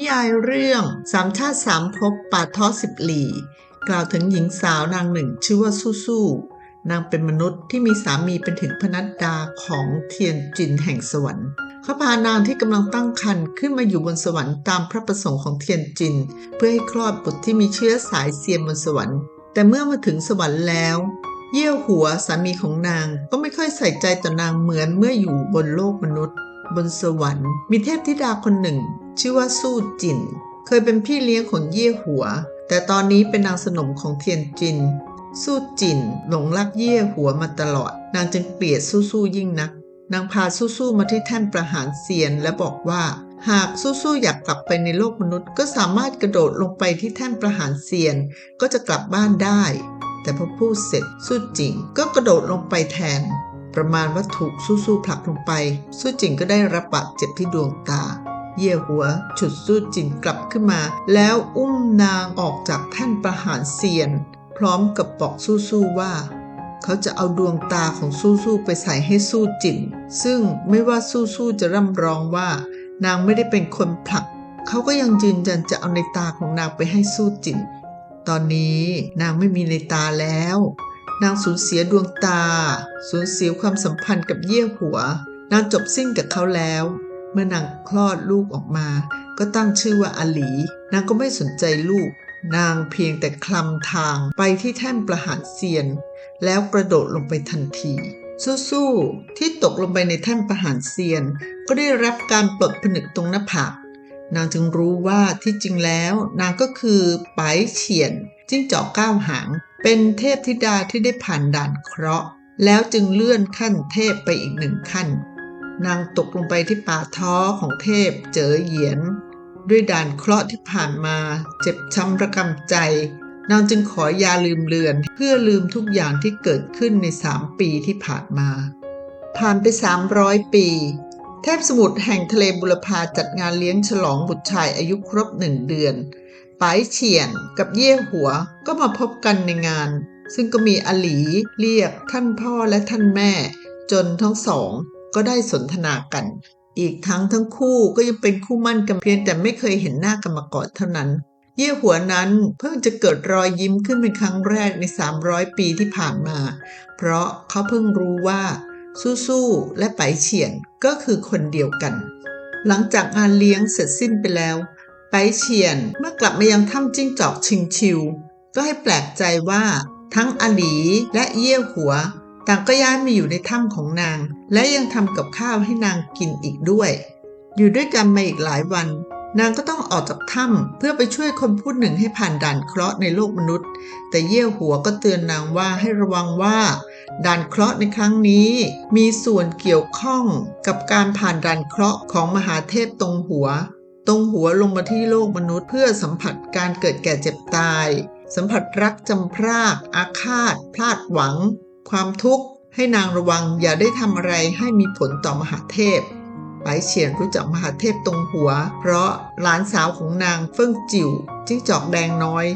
นิยายเรื่องสามชาติสามภพป่าท้อสิบหลีกล่าวถึงหญิงสาวนางหนึ่งชื่อว่าสู้สู้นางเป็นมนุษย์ที่มีสามีเป็นถึงพนัดดาของเทียนจินแห่งสวรรค์เขาพานางที่กำลังตั้งครรภ์ขึ้นมาอยู่บนสวรรค์ตามพระประสงค์ของเทียนจิน เพื่อให้คลอดบุตรที่มีเชื้อสายเซียนบนสวรรค์ แต่เมื่อมาถึงสวรรค์แล้ว เยี่ยวหัวสามีของนางก็ไม่ค่อยใส่ใจต่อนางเหมือนเมื่ออยู่บนโลกมนุษย์ บนสวรรค์ มีเทพธิดาคนหนึ่ง ชื่อว่าสู้จิน เคยเป็นพี่เลี้ยงของเย่หัว แต่ตอนนี้เป็นนางสนมของเทียนจิน สู้จินหลงรักเย่หัวมาตลอด นางจึงเกลียดสู้สู้ยิ่งนัก นางพาสู้สู้มาที่แท่นประหารเซียนและบอกว่า หากสู้สู้อยากกลับไปในโลกมนุษย์ ก็สามารถกระโดดลงไปที่แท่นประหารเซียน ก็จะกลับบ้านได้ แต่พอพูดเสร็จสู้จิง ก็กระโดดลงไปแทนประมาณว่าถูกสู้ๆผลักลงไป สู้จิงก็ได้รับบาดเจ็บที่ดวงตา เย่หัว ฉุดสู้จินกลับขึ้นมา แล้วอุ้มนางออกจากแท่นประหารเซียน พร้อมกับบอกสู้ๆว่า เขาจะเอาดวงตาของสู้ๆไปใส่ให้สู้จินซึ่งไม่ว่าสู้ๆจะร่ำร้องว่า นางไม่ได้เป็นคนผลัก เขาก็ยังยืนยันจะเอาในตาของนางไปให้สู้จินตอนนี้นางไม่มีในตาแล้ว นางสูญเสียดวงตา สูญเสียความสัมพันธ์กับเยี่ยหัว นางจบสิ้นกับเขาแล้ว เมื่อนางคลอดลูกออกมา ก็ตั้งชื่อว่าอหลี นางก็ไม่สนใจลูก นางเพียงแต่คลำทางไปที่แท่นประหารเซียน แล้วกระโดดลงไปทันทีสู้ๆที่ตกลงไปในแท่นประหารเซียน ก็ได้รับการปลดผนึกตรงหน้าผากนางจึงรู้ว่าที่จริงแล้ว นางก็คือไปเฉียนจิ้งจอกก้าวหาง เป็นเทพธิดาที่ได้ผ่านด่านเคราะห์ แล้วจึงเลื่อนขั้นเทพไปอีกหนึ่งขั้น นางตกลงไปที่ป่าท้อของเทพเจอเหยียน ด้วยด่านเคราะห์ที่ผ่านมาเจ็บช้ำระกำใจ นางจึงขอยาลืมเลือน เพื่อลืมทุกอย่างที่เกิดขึ้นในสามปีที่ผ่านมา ผ่านไป 300 ปี เทพสมุทรแห่งทะเลบุรพาจัดงานเลี้ยงฉลองบุตรชายอายุครบหนึ่งเดือนปายเฉียนกับเย่หัวก็มาพบกันในงาน ซึ่งก็มีอหลีเรียกท่านพ่อและท่านแม่ จนทั้งสอง ก็ได้สนทนากัน อีกทั้งทั้งคู่ก็ยังเป็นคู่มั่นกันเพียงแต่ไม่เคยเห็นหน้ากันมาก่อนเท่านั้น เย่หัวนั้นเพิ่งจะเกิดรอยยิ้มขึ้นเป็นครั้งแรกใน 300 ปีที่ผ่านมา เพราะเขาเพิ่งรู้ว่าสู้ๆและไปเฉียนก็คือคนเดียวกัน หลังจากงานเลี้ยงเสร็จสิ้นไปแล้ว ไปเฉียนเมื่อกลับมายังถ้ำจิ้งจอกชิงชิว ก็ให้แปลกใจว่าทั้งอหลีและเย่หัว ต่างก็ย้ายมาอยู่ในถ้ำของนาง และยังทำกับข้าวให้นางกินอีกด้วย อยู่ด้วยกันมาอีกหลายวัน นางก็ต้องออกจากถ้ำเพื่อไปช่วยคนผู้หนึ่งให้ผ่านด่านเคราะห์ในโลกมนุษย์ แต่เยี่ยวหัวก็เตือนนางว่าให้ระวังว่า ด่านเคราะห์ในครั้งนี้ มีส่วนเกี่ยวข้องกับการผ่านด่านเคราะห์ของมหาเทพตรงหัว ตรงหัวลงมาที่โลกมนุษย์ เพื่อสัมผัสการเกิดแก่เจ็บตาย สัมผัสรักจำพรากอาฆาต พลาดหวัง ความทุกข์ให้นางระวังอย่าได้ทำอะไรให้มีผลต่อมหาเทพไปเฉียนรู้จักมหาเทพตรงหัว เพราะหลานสาวของนางเฟิ่งจิ๋วจิ้งจอกแดงน้อย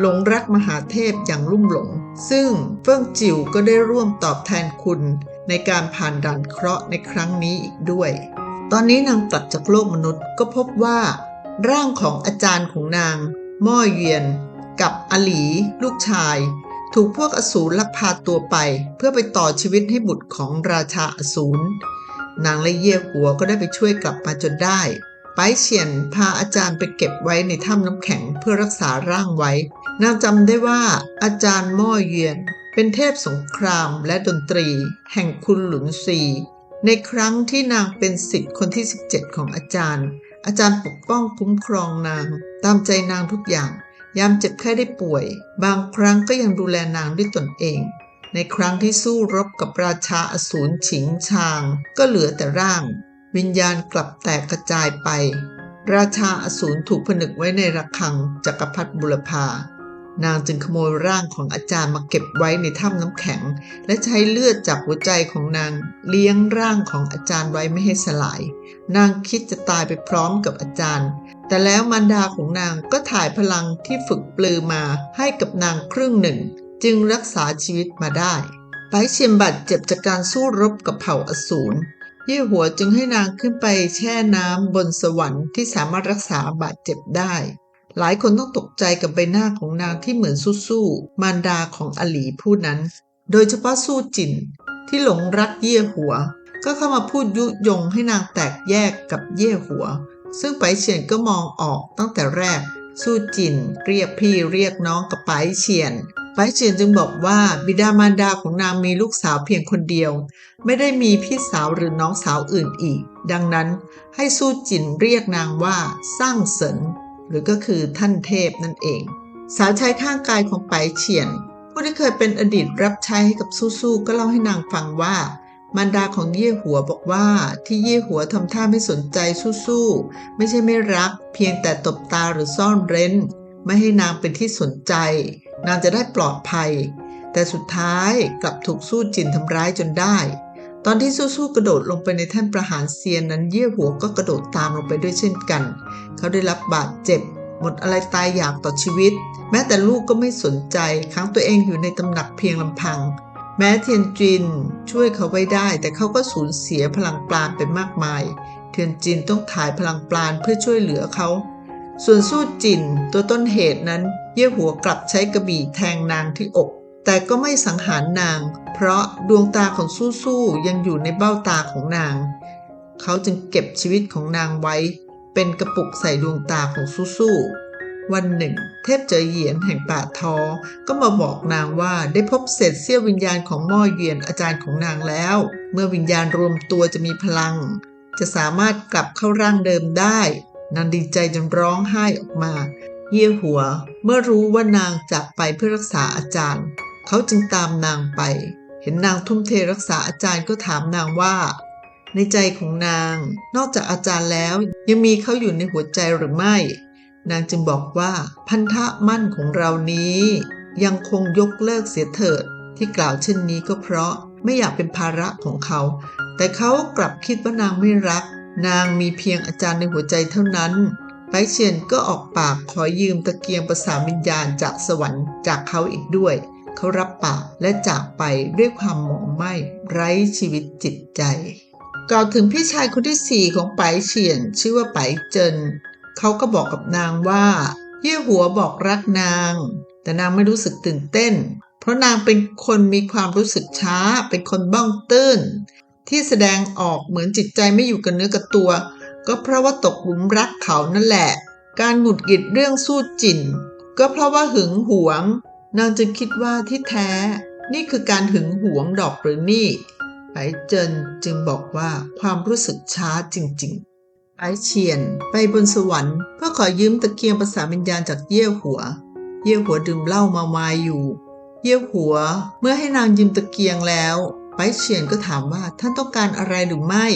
หลงรักมหาเทพอย่างลุ่มหลง ซึ่งเฟิ่งจิ๋วก็ได้ร่วมตอบแทนคุณ ในการผ่านด่านเคราะห์ในครั้งนี้อีกด้วย ตอนนี้นางกลับจากโลกมนุษย์ก็พบว่า ร่างของอาจารย์ของนาง ม่อเยียน กับอหลี ลูกชาย ถูกพวกอสูรลักพาตัวไป เพื่อไปต่อชีวิตให้บุตรของราชาอสูร นางและเย่หัวก็ได้ไปช่วยกลับมาจนได้ ไปเฉียนพาอาจารย์ไปเก็บไว้ในถ้ำน้ำแข็งเพื่อรักษาร่างไว้ นางจำได้ว่าอาจารย์ม่อเยียน เป็นเทพสงครามและดนตรี แห่งคุณหลุนซีในครั้งที่นางเป็นศิษย์คนที่ 17 ของอาจารย์ อาจารย์ปกป้องคุ้มครองนาง ตามใจนางทุกอย่าง ยามเจ็บไข้ได้ป่วย บางครั้งก็ยังดูแลนางด้วยตนเอง ในครั้งที่สู้รบกับราชาอสูรฉิงชาง ก็เหลือแต่ร่าง วิญญาณกลับแตกกระจายไป ราชาอสูรถูกผนึกไว้ในระฆังจักรพรรดิบุรพานางจึงขโมยร่างของอาจารย์มาเก็บไว้ในถ้ำน้ำแข็ง และใช้เลือดจากหัวใจของนางเลี้ยงร่างของอาจารย์ไว้ไม่ให้สลาย นางคิดจะตายไปพร้อมกับอาจารย์ แต่แล้วมารดาของนางก็ถ่ายพลังที่ฝึกปลือมาให้กับนางครึ่งหนึ่ง จึงรักษาชีวิตมาได้ ไปเชียมบัตรเจ็บจากการสู้รบกับเผ่าอสูรเย่หัวจึงให้นางขึ้นไปแช่น้ำบนสวรรค์ที่สามารถรักษาบาดเจ็บได้ หลายคนต้องตกใจกับใบหน้าของนางที่เหมือนสู้ๆมารดาของอลีผู้นั้น โดยเฉพาะสู้จินที่หลงรักเย่หัว ก็เข้ามาพูดยุยงให้นางแตกแยกกับเย่หัว ซึ่งไปเฉียนก็มองออกตั้งแต่แรก สู้จินเรียกพี่เรียกน้องกับไปเฉียนไปเฉียนจึงบอกว่าบิดามารดาของนางมีลูกสาวเพียงคนเดียว ไม่ได้มีพี่สาวหรือน้องสาวอื่นอีก ดังนั้นให้สู้จินเรียกนางว่าสร้างเสริญหรือก็คือท่านเทพนั่นเอง สาวใช้ข้างกายของไปเฉียนผู้ที่เคยเป็นอดีตรับใช้ให้กับสู้ๆก็เล่าให้นางฟังว่า มารดาของเย่หัวบอกว่าที่เย่หัวทำท่าไม่สนใจสู้ๆไม่ใช่ไม่รัก เพียงแต่ตบตาหรือซ่อนเร้น ไม่ให้นางเป็นที่สนใจ นางจะได้ปลอดภัย แต่สุดท้ายกลับถูกสู้จินทำร้ายจนได้ ตอนที่สู้ๆกระโดดลงไปในแท่นประหารเซียนนั้นเย่หัวก็กระโดดตามลงไปด้วยเช่นกัน เขาได้รับบาดเจ็บ หมดอะไรตายอยากต่อชีวิต แม้แต่ลูกก็ไม่สนใจค้างตัวเองอยู่ในตำหนักเพียงลำพัง แม้เทียนจินช่วยเขาไว้ได้ แต่เขาก็สูญเสียพลังปราณไปมากมาย เทียนจินต้องถ่ายพลังปราณเพื่อช่วยเหลือเขา ส่วนสู้จินตัวต้นเหตุนั้น เย่หัวกลับใช้กระบี่แทงนางที่อก แต่ก็ไม่สังหารนาง เพราะดวงตาของสู้ๆยังอยู่ในเบ้าตาของนาง เขาจึงเก็บชีวิตของนางไว้ เป็นกระปุกใส่ดวงตาของสู้ๆ วันหนึ่ง เทพเจอเหยียนแห่งป่าทอก็มาบอกนางว่าได้พบเศษเสี้ยววิญญาณของม่อเหยียนอาจารย์ของนางแล้ว เมื่อวิญญาณรวมตัวจะมีพลัง จะสามารถกลับเข้าร่างเดิมได้ นางดีใจจนร้องไห้ออกมา เยี่ยหัว เมื่อรู้ว่านางจากไปเพื่อรักษาอาจารย์ เขาจึงตามนางไป เห็นนางทุ่มเทรักษาอาจารย์ก็ถามนางว่าในใจของนาง นอกจากอาจารย์แล้วยังมีเขาอยู่ในหัวใจหรือไม่ นางจึงบอกว่าพันธะมั่นของเรานี้ ยังคงยกเลิกเสียเถิด ที่กล่าวเช่นนี้ก็เพราะไม่อยากเป็นภาระของเขา แต่เขากลับคิดว่านางไม่รัก นางมีเพียงอาจารย์ในหัวใจเท่านั้นไปเชียนก็ออกปากขอยืมตะเกียงประสานวิญญาณจากสวรรค์จากเขาอีกด้วย เขารับปากและจากไปด้วยความหมองไหม้ไร้ชีวิตจิตใจ กล่าวถึงพี่ชายคนที่สี่ของไปเฉียน ชื่อว่าไปเจิน เขาก็บอกกับนางว่า เยี่ยหัวบอกรักนาง แต่นางไม่รู้สึกตื่นเต้น เพราะนางเป็นคนมีความรู้สึกช้า เป็นคนบ้องตื้น ที่แสดงออกเหมือนจิตใจไม่อยู่กับเนื้อกับตัว ก็เพราะว่าตกหลุมรักเขานั่นแหละ การหงุดหงิดเรื่องสู้จินก็เพราะว่าหึงหวง นางจึงคิดว่าที่แท้ นี่คือการหึงหวงดอกหรือนี่ไปเจินจึงบอกว่าความรู้สึกช้าจริง ๆ ไปเฉียน ไปบนสวรรค์เพื่อขอยืมตะเกียงภาษาวิญญาณจากเย่หัว เย่หัวดื่มเหล้ามามายอยู่ เย่หัว เมื่อให้นางยืมตะเกียงแล้วไปเฉียนก็ถามว่าท่านต้องการอะไรหรือไม่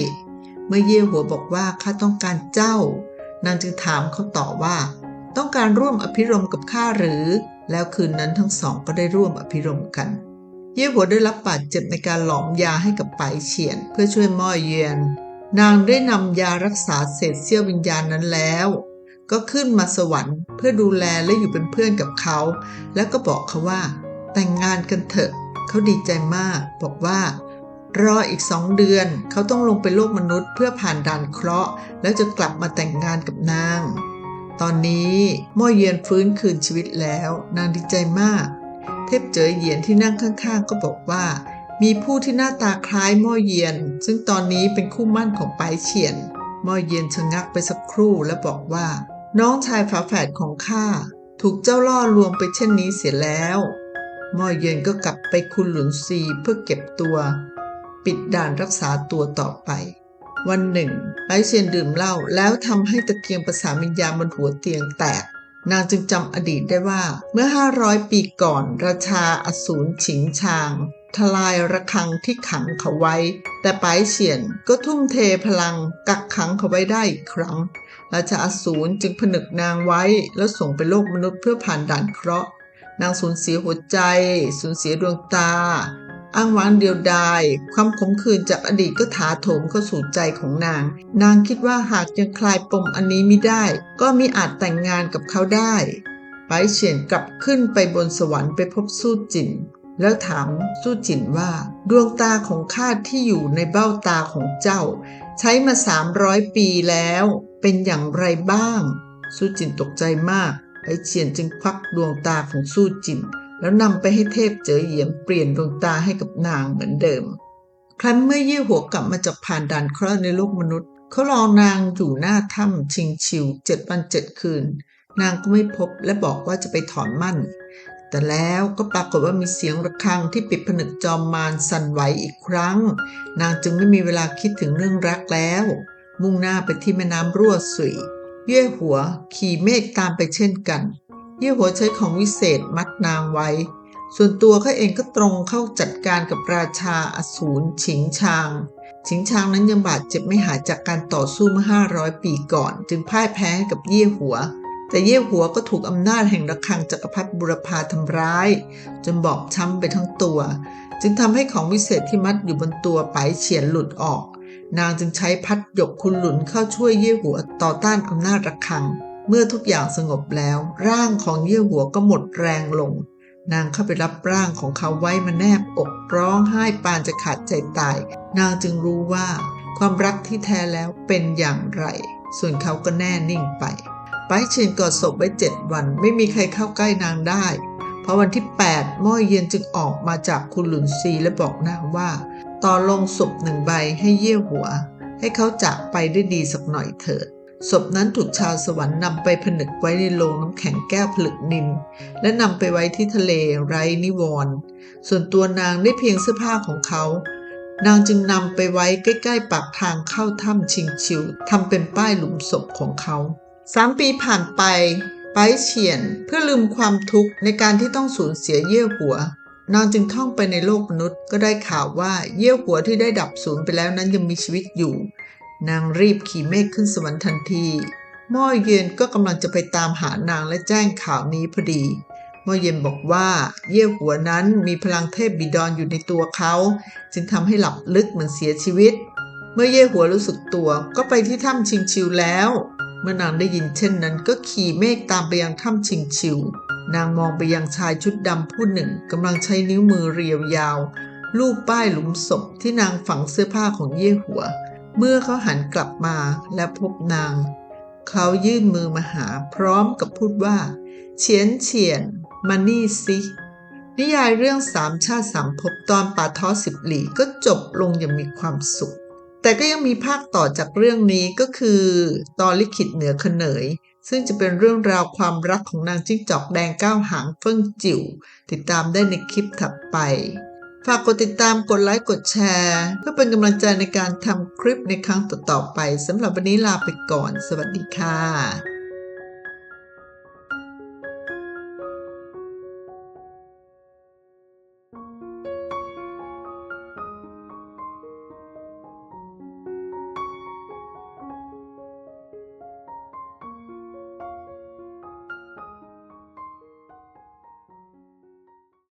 เมื่อเย่หัวบอกว่าข้าต้องการเจ้า นางจึงถามเขาต่อว่า ต้องการร่วมอภิรมกับข้าหรือ แล้วคืนนั้นทั้งสองก็ได้ร่วมอภิรมกัน เย่หัวได้รับบาดเจ็บในการหลอมยาให้กับไปเฉียน เพื่อช่วยม่อเยียน นางได้นำยารักษาเศษเสี้ยววิญญาณนั้นแล้ว ก็ขึ้นมาสวรรค์เพื่อดูแลและอยู่เป็นเพื่อนกับเขา แล้วก็บอกเขาว่า แต่งงานกันเถอะ เขาดีใจมาก บอกว่า รออีกสองเดือน เขาต้องลงไปโลกมนุษย์ เพื่อผ่านด่านเคราะห์ แล้วจะกลับมาแต่งงานกับนาง ตอนนี้ม่อเยียนฟื้นคืนชีวิตแล้ว นางดีใจมาก เทพเจอเหยียนที่นั่งข้างๆ ก็บอกว่า มีผู้ที่หน้าตาคล้ายม่อเยียน ซึ่งตอนนี้เป็นคู่มั่นของไปเฉียนม่อเยียนชะงักไปสักครู่และบอกว่า น้องชายฝาแฝดของข้าถูกเจ้าล่อลวงไปเช่นนี้เสียแล้วม่อเยียนก็กลับไปคุณหลุนซีเพื่อเก็บตัว ปิดด่านรักษาตัวต่อไป วันหนึ่งไปเชียนดื่มเหล้าแล้วทำให้ตะเกียงประสาวิญญาณบนหัวเตียงแตกนางจึงจำอดีตได้ว่า เมื่อ 500 ปีก่อน ราชาอสูรฉิงชาง ทลายระฆังที่ขังเขาไว้ แต่ไปเฉียนก็ทุ่มเทพลังกักขังเขาไว้ได้อีกครั้ง ราชาอสูรจึงผนึกนางไว้แล้วส่งไปโลกมนุษย์เพื่อผ่านด่านเคราะห์ นางสูญเสียหัวใจ สูญเสียดวงตา อ้างว้างเดียวดาย ความขมขื่นจากอดีตก็ถาโถมเข้าสู่ใจของนาง นางคิดว่าหากยังคลายปมอันนี้ไม่ได้ ก็มิอาจแต่งงานกับเขาได้ไปเฉียนกลับขึ้นไปบนสวรรค์ไปพบสู้จิน แล้วถามสู้จินว่า ดวงตาของข้าที่อยู่ในเบ้าตาของเจ้า ใช้มาสามร้อยปีแล้ว เป็นอย่างไรบ้าง สู้จินตกใจมากไอเฉียนจึงควักดวงตาของสู้จินแล้วนำไปให้เทพเจ๋อเหยียมเปลี่ยนดวงตาให้กับนางเหมือนเดิม ครั้นเมื่อยี่หัวกลับมาจากผ่านด่านเคราะห์ในโลกมนุษย์เขารอนางอยู่หน้าถ้ำชิงชิวเจ็ดวันเจ็ดคืน นางก็ไม่พบและบอกว่าจะไปถอนมั่น แต่แล้วก็ปรากฏว่ามีเสียงระฆังที่ปิดผนึกจอมมารสั่นไหวอีกครั้ง นางจึงไม่มีเวลาคิดถึงเรื่องรักแล้ว มุ่งหน้าไปที่แม่น้ำรั่วสุย เย่หัวขี่เมฆตามไปเช่นกัน เย่หัวใช้ของวิเศษมัดนางไว้ ส่วนตัวเขาเองก็ตรงเข้าจัดการกับราชาอสูรฉิงชางฉิงชางนั้นยังบาดเจ็บไม่หายจากการต่อสู้เมื่อ500 ปีก่อน จึงพ่ายแพ้กับเย่หัว แต่เย่หัวก็ถูกอำนาจแห่งระฆังจักรพรรดิบุรพาทำร้าย จนบอบช้ำไปทั้งตัว จึงทำให้ของวิเศษที่มัดอยู่บนตัวไปเฉียนหลุดออก นางจึงใช้พัดหยกคุณหลุนเข้าช่วยเย่หัวต่อต้านอำนาจระฆัง เมื่อทุกอย่างสงบแล้ว ร่างของเย่หัวก็หมดแรงลง นางเข้าไปรับร่างของเขาไว้มาแนบอกร้องไห้ปานจะขาดใจตาย นางจึงรู้ว่า ความรักที่แท้แล้วเป็นอย่างไร ส่วนเขาก็แน่นิ่งไป ไปเชียนกอดศพไว้เจ็ดวันไม่มีใครเข้าใกล้นางได้ เพราะวันที่ 8ม่อยเย็นจึงออกมาจากคุณหลุนซีและบอกนางว่า ต่อลงศพหนึ่งใบให้เยี่ยหัว ให้เขาจากไปได้ดีสักหน่อยเถิดศพนั้นถูกชาวสวรรค์นำไปผนึกไว้ในโลงน้ำแข็งแก้วผลึกนิน และนำไปไว้ที่ทะเลไร้นิวรณ์ส่วนตัวนางได้เพียงเสื้อผ้าของเขา นางจึงนำไปไว้ใกล้ ๆ ปากทางเข้าถ้ำชิงชิวทำเป็นป้ายหลุมศพของเขา สามปีผ่านไปไปเฉียนเพื่อลืมความทุกข์ในการที่ต้องสูญเสียเยี่ยวหัว นางจึงท่องไปในโลกมนุษย์ก็ได้ข่าวว่าเยี่ยวหัวที่ได้ดับสูญไปแล้วนั้นยังมีชีวิตอยู่ นางรีบขี่เมฆขึ้นสวรรค์ทันทีม่อเย็นก็กำลังจะไปตามหานางและแจ้งข่าวนี้พอดีม่อเย็นบอกว่าเยี่ยวหัวนั้นมีพลังเทพบิดรออยู่ในตัวเขา จึงทำให้หลับลึกเหมือนเสียชีวิต เมื่อเย่หัวรู้สึกตัวก็ไปที่ถ้ำชิงชิวแล้ว เมื่อนางได้ยินเช่นนั้นก็ขี่เมฆตามไปยังถ้ำชิงชิวนางมองไปยังชายชุดดำผู้หนึ่งกำลังใช้นิ้วมือเรียวยาวลูบป้ายหลุมศพที่นางฝังเสื้อผ้าของเย่หัว เมื่อเขาหันกลับมาและพบนาง เขายื่นมือมาหาพร้อมกับพูดว่า เฉียนเฉียนมานี่สินิยายเรื่องสามชาติสามภพตอนป่าท้อสิบหลีก็จบลงอย่างมีความสุข แต่ก็ยังมีภาคต่อจากเรื่องนี้ก็คือตอนลิขิตเหนือขเนย ซึ่งจะเป็นเรื่องราวความรักของนางจิ้งจอกแดงก้าวหางเฟิ่งจิ๋วติดตามได้ในคลิปถัดไป ฝากกดติดตามกดไลค์กดแชร์ เพื่อเป็นกำลังใจในการทำคลิปในครั้งต่อๆไปสำหรับวันนี้ลาไปก่อน สวัสดีค่ะ